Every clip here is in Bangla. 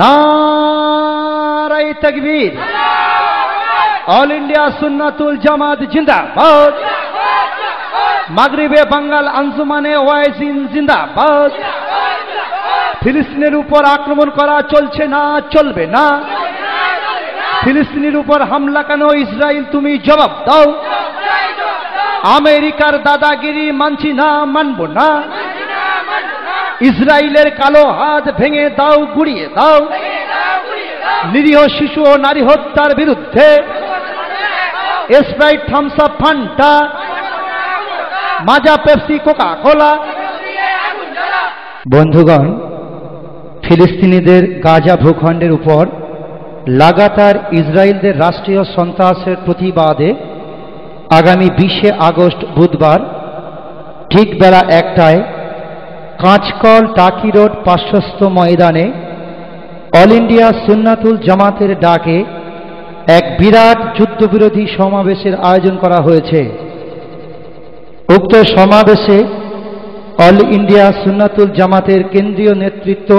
নারাই তকবীর। অল ইন্ডিয়া সুন্নাতুল জামাত জিন্দাবাদ। মাগরিবে বাঙ্গাল আঞ্জুমানে ওয়াইজিন জিন্দাবাদ। ফিলিস্তিনের উপর আক্রমণ করা চলছে না, চলবে না। ফিলিস্তিনের উপর হামলা কেন ইসরায়েল তুমি জবাব দাও। আমেরিকার দাদাগিরি মানছি না, মানব না। ইসরায়েলের কালো হাত ভেঙে দাও, গুড়িয়ে দাও। নিরীহ শিশু ও নারী হত্যার বিরুদ্ধে Sprite Thums Fanta Maaza, Pepsi Coca Cola বন্ধুগণ, ফিলিস্তিনিদের গাজা ভূখণ্ডের উপর লাগাতার ইসরায়েলদের রাষ্ট্রীয় সন্ত্রাসের প্রতিবাদে আগামী বিশে আগস্ট বুধবার ঠিক বেলা একটায় কাঁচকল টাকি রোড পার্শ্বস্থ ময়দানে অল ইন্ডিয়া সুন্নাতুল জামাতের ডাকে এক বিরাট যুদ্ধবিরোধী সমাবেশের আয়োজন করা হয়েছে। উক্ত সমাবেশে অল ইন্ডিয়া সুন্নাতুল জামাতের কেন্দ্রীয় নেতৃত্ব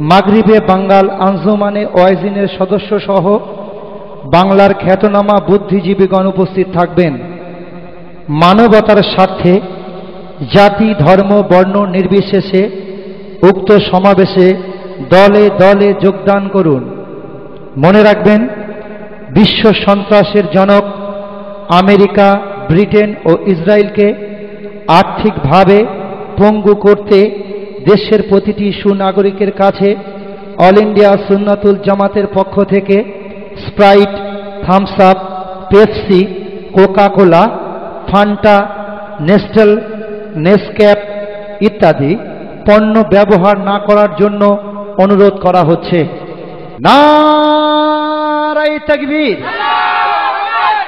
মাগরিবে বাঙ্গাল আঞ্জুমানে ওয়াইজিনের সদস্য সহ বাংলার খ্যাতনামা বুদ্ধিজীবীগণ উপস্থিত থাকবেন। মানবতার স্বার্থে জাতি, ধর্ম, বর্ণ নির্বিশেষে উক্ত সমাবেশে দলে দলে যোগদান করুন। মনে রাখবেন, বিশ্ব সন্ত্রাসের জনক আমেরিকা, ব্রিটেন ও ইসরায়েলকে আর্থিকভাবে পঙ্গু করতে দেশের প্রতিটি সুনাগরিকের কাছে অল ইন্ডিয়া সুন্নাতুল জামাতের পক্ষ থেকে Sprite, Thums Up, Pepsi, Coca Cola, Fanta, Nestle Nescafe ইত্যাদি পণ্য ব্যবহার না করার জন্য অনুরোধ করা হচ্ছে। নারাই তকবীর।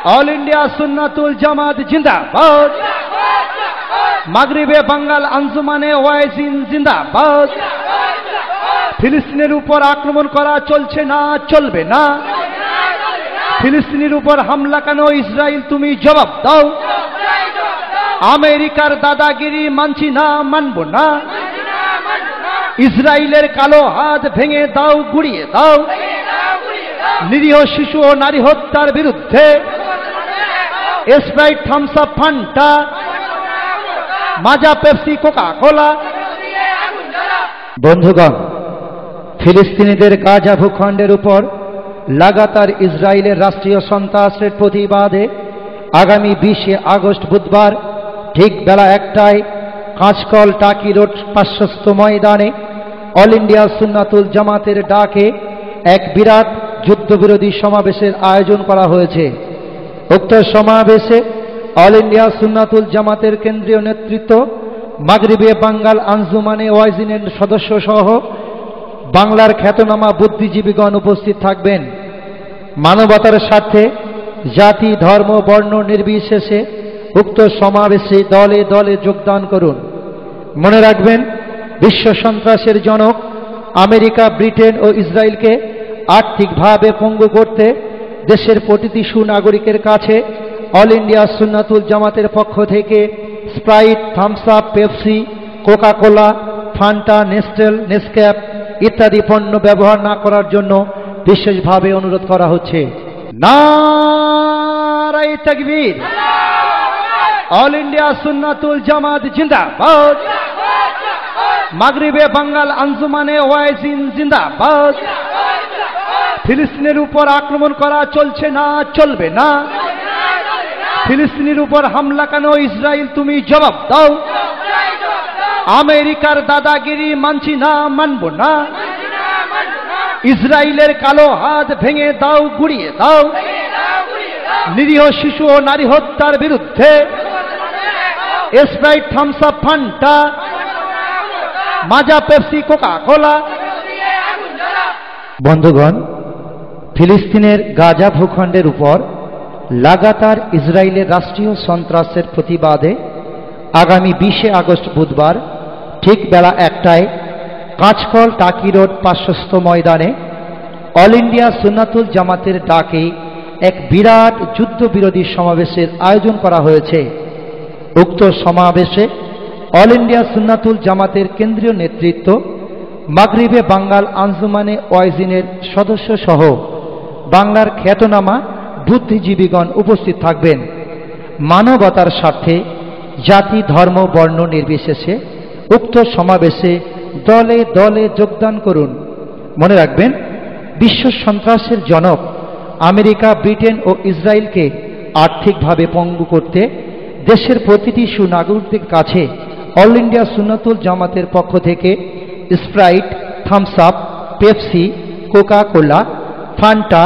অল ইন্ডিয়া সুন্নাতুল জামাত জিন্দাবাদ। মাগরিবে বাঙ্গাল আঞ্জুমানে ওয়াইজিন জিন্দাবাদ। ফিলিস্তিনের উপর আক্রমণ করা চলছে না, চলবে না। ফিলিস্তিনের উপর হামলা কেন ইসরায়েল তুমি জবাব দাও। আমেরিকার দাদাগিরি মানছি না, মানব না। ইসরায়েলের কালো হাত ভেঙে দাও, গুড়িয়ে দাও। নিরীহ শিশু ও নারী হত্যার বিরুদ্ধে Sprite, Thums Fanta, Maaza, Pepsi Coca Cola বন্ধুগণ, ফিলিস্তিনিদের গাজা ভূখণ্ডের উপর লাগাতার ইসরায়েলের রাষ্ট্রীয় সন্ত্রাসের প্রতিবাদে আগামী বিশে আগস্ট বুধবার ঠিক বেলা একটায় কাঁচকল টাকি রোড পার্শ্বস্থ ময়দানে অল ইন্ডিয়া সুন্নাতুল জামাতের ডাকে এক বিরাট যুদ্ধবিরোধী সমাবেশের আয়োজন করা হয়েছে। উক্ত সমাবেশে অল ইন্ডিয়া সুন্নাতুল জামাতের কেন্দ্রীয় নেতৃত্ব, মাগরিবে বাঙ্গাল আঞ্জুমানে ওয়াইজিনের সদস্য সহ বাংলার খ্যাতনামা বুদ্ধিজীবীগণ উপস্থিত থাকবেন। মানবতার স্বার্থে জাতি, ধর্ম, বর্ণ নির্বিশেষে উক্ত সমাবেশে দলে দলে যোগদান করুন। মনে রাখবেন, বিশ্ব সন্ত্রাসের জনক আমেরিকা, ব্রিটেন ও ইসরায়েলকে আর্থিকভাবে পঙ্গু করতে দেশের প্রতিটি সুনাগরিকের কাছে অল ইন্ডিয়া সুন্নাতুল জামাতের পক্ষ থেকে Sprite, Thums Up, Pepsi, Coca Cola, Fanta, Nestle, Nescafe ইত্যাদি পণ্য ব্যবহার না করার জন্য বিশেষভাবে অনুরোধ করা হচ্ছে। না নারাই তকবীর। অল ইন্ডিয়া সুন্নাতুল জামাত জিন্দাবাদ মাগরিবে বাঙ্গাল আঞ্জুমানে ওয়াইজিন জিন্দাবাদ ফিলিস্তিনের উপর আক্রমণ করা চলছে না চলবে না ফিলিস্তিনের উপর হামলা কেন ইসরায়েল তুমি জবাব দাও আমেরিকার দাদাগিরি মানছি না মানব না ইসরায়েলের কালো হাত ভেঙে দাও গুড়িয়ে দাও নিরীহ শিশু ও নারী হত্যার বিরুদ্ধে Sprite Thums Up, Fanta. Maaza, Pepsi Coca Cola বন্ধুগণ, ফিলিস্তিনের গাজা ভূখণ্ডের উপর লাগাতার ইসরায়েলের রাষ্ট্রীয় সন্ত্রাসের প্রতিবাদে আগামী বিশে আগস্ট বুধবার ঠিক বেলা একটায় কাঁচকল টাকি রোড পার্শ্বস্থ ময়দানে অল ইন্ডিয়া সুন্নাতুল জামাতের ডাকে এক বিরাট যুদ্ধবিরোধী সমাবেশের আয়োজন করা হয়েছে। উক্ত সমাবেশে অল ইন্ডিয়া সুন্নাতুল জামাতের কেন্দ্রীয় নেতৃত্ব, মাগরিবে বাঙ্গাল আঞ্জুমানে ওয়াইজিনের সদস্য সহ বাংলার খ্যাতনামা বুদ্ধিজীবীগণ উপস্থিত থাকবেন। মানবতার স্বার্থে জাতি, ধর্ম, বর্ণ নির্বিশেষে উক্ত সমাবেশে দলে দলে যোগদান করুন। মনে রাখবেন, বিশ্ব সন্ত্রাসের জনক আমেরিকা, ব্রিটেন ও ইসরায়েলকে আর্থিকভাবে পঙ্গু করতে দেশের প্রতিটি সুনাগরিকদের কাছে অল ইন্ডিয়া সুন্নাতুল জামাতের পক্ষ থেকে Sprite Thums Up Pepsi Coca Cola Fanta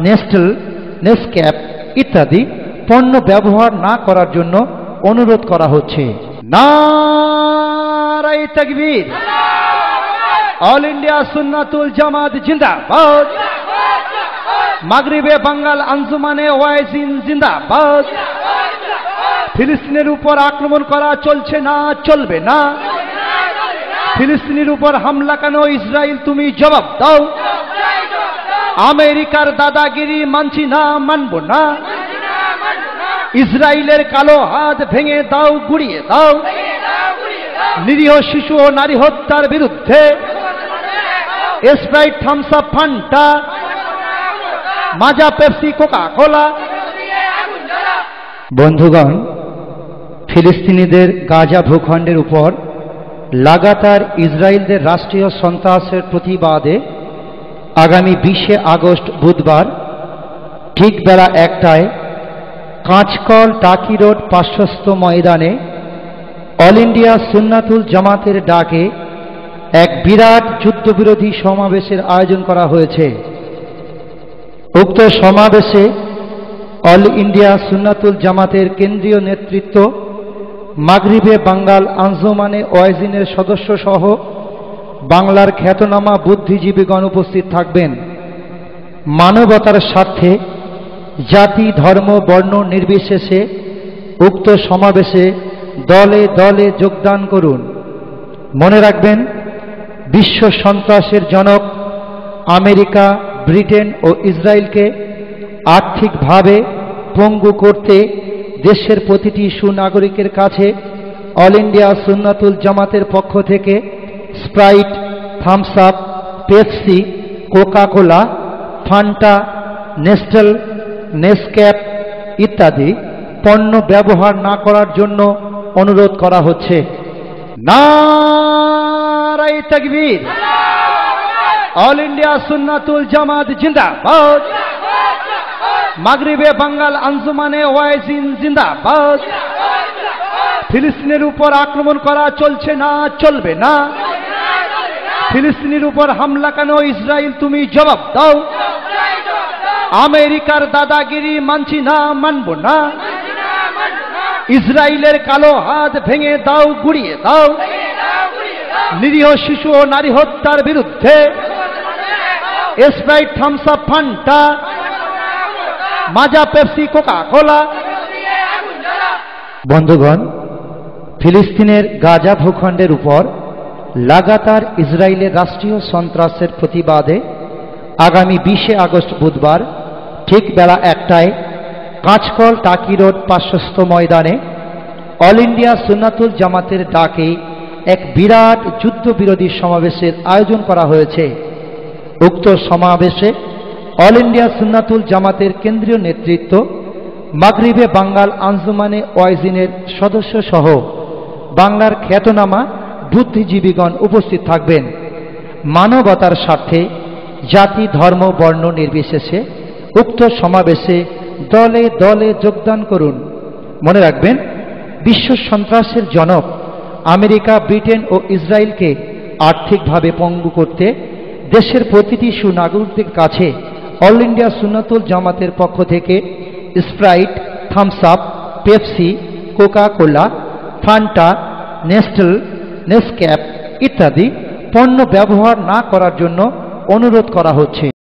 Nestle Nescafe ইত্যাদি পণ্য ব্যবহার না করার জন্য অনুরোধ করা হচ্ছে। তকবীর। অল ইন্ডিয়া সুন্নাতুল জামাত জিন্দাবাদ। মাগরিবে বাঙ্গাল আঞ্জুমানে ওয়াইজিন জিন্দাবাদ। ফিলিস্তিনের উপর আক্রমণ করা চলছে না, চলবে না। ফিলিস্তিনের উপর হামলা কেন? ইসরায়েল, তুমি জবাব দাও। আমেরিকার দাদাগিরি মানছি না, মানব না। ইসরায়েলের কালো হাত ভেঙে দাও, গুড়িয়ে দাও। নিরীহ শিশু ও নারী হত্যার বিরুদ্ধে Sprite, Thums Up Fanta. Maaza, Pepsi Coca Cola বন্ধুগণ, ফিলিস্তিনিদের গাজা ভূখণ্ডের উপর লাগাতার ইসরায়েলদের রাষ্ট্রীয় সন্ত্রাসের প্রতিবাদে আগামী বিশে আগস্ট বুধবার ঠিক বেলা একটায় কাঁচকল টাকি রোড পার্শ্বস্থ ময়দানে অল ইন্ডিয়া সুন্নাতুল জামাতের ডাকে এক বিরাট যুদ্ধবিরোধী সমাবেশের আয়োজন করা হয়েছে। উক্ত সমাবেশে অল ইন্ডিয়া সুন্নাতুল জামাতের কেন্দ্রীয় নেতৃত্ব, মাগরিবে বাঙ্গাল আঞ্জুমানে ওয়াইজিনের সদস্য সহ বাংলার খ্যাতনামা বুদ্ধিজীবীগণ উপস্থিত থাকবেন। মানবতার স্বার্থে জাতি, ধর্ম, বর্ণ নির্বিশেষে উক্ত সমাবেশে দলে দলে যোগদান করুন। মনে রাখবেন, বিশ্ব সন্ত্রাসের জনক আমেরিকা, ব্রিটেন ও ইসরায়েলকে আর্থিকভাবে পঙ্গু করতে দেশের প্রতিটি সুনাগরিকের কাছে অল ইন্ডিয়া সুন্নাতুল জামাতের পক্ষ থেকে Sprite Thums Up Pepsi Coca Cola Fanta Nestle Nescafe ইত্যাদি পণ্য ব্যবহার না করার জন্য অনুরোধ করা হচ্ছে। নারাই তকবীর। অল ইন্ডিয়া সুন্নাতুল জামাত জিন্দাবাদ। মাগরিবে বাঙ্গাল আঞ্জুমানে ওয়াইজিন জিন্দাবাদ। ফিলিস্তিনের উপর আক্রমণ করা চলছে না, চলবে না। ফিলিস্তিনের উপর হামলা কেন? ইসরায়েল তুমি জবাব দাও। আমেরিকার দাদাগিরি মানছি না, মানব না। ইসরায়েলের কালো হাত ভেঙে দাও, গুড়িয়ে দাও। নিরীহ শিশু ও নারী হত্যার বিরুদ্ধে। Sprite, Thums Up Fanta. Maaza Pepsi Coca Cola বন্ধুগণ, ফিলিস্তিনের গাজা ভূখণ্ডের উপর লাগাতার ইসরায়েলের রাষ্ট্রীয় সন্ত্রাসের প্রতিবাদে আগামী বিশে আগস্ট বুধবার ঠিক বেলা একটায় কাঁচকল টাকি রোড পার্শ্বস্থ ময়দানে অল ইন্ডিয়া সুনাতুল জামাতের ডাকে এক বিরাট যুদ্ধবিরোধী সমাবেশের আয়োজন করা হয়েছে। উক্ত সমাবেশে অল ইন্ডিয়া সুন্নাতুল জামাতের কেন্দ্রীয় নেতৃত্ব, মাগরিবে বাঙ্গাল আঞ্জুমানে ওয়াইজিনের সদস্য সহ বাংলার খ্যাতনামা বুদ্ধিজীবীগণ উপস্থিত থাকবেন। মানবতার স্বার্থে জাতি, ধর্ম, বর্ণ নির্বিশেষে উক্ত সমাবেশে দলে দলে যোগদান করুন। মনে রাখবেন, বিশ্ব সন্ত্রাসের জনক আমেরিকা, ব্রিটেন ও ইসরায়েলকে আর্থিকভাবে পঙ্গু করতে দেশের প্রতিটি সুনাগরিকদের কাছে অল ইন্ডিয়া সুনাতুল জামাতের পক্ষ থেকে Sprite Thums Up Pepsi Coca Cola Fanta, Nestle, Nescafe ইত্যাদি পণ্য ব্যবহার না করার জন্য অনুরোধ করা হচ্ছে।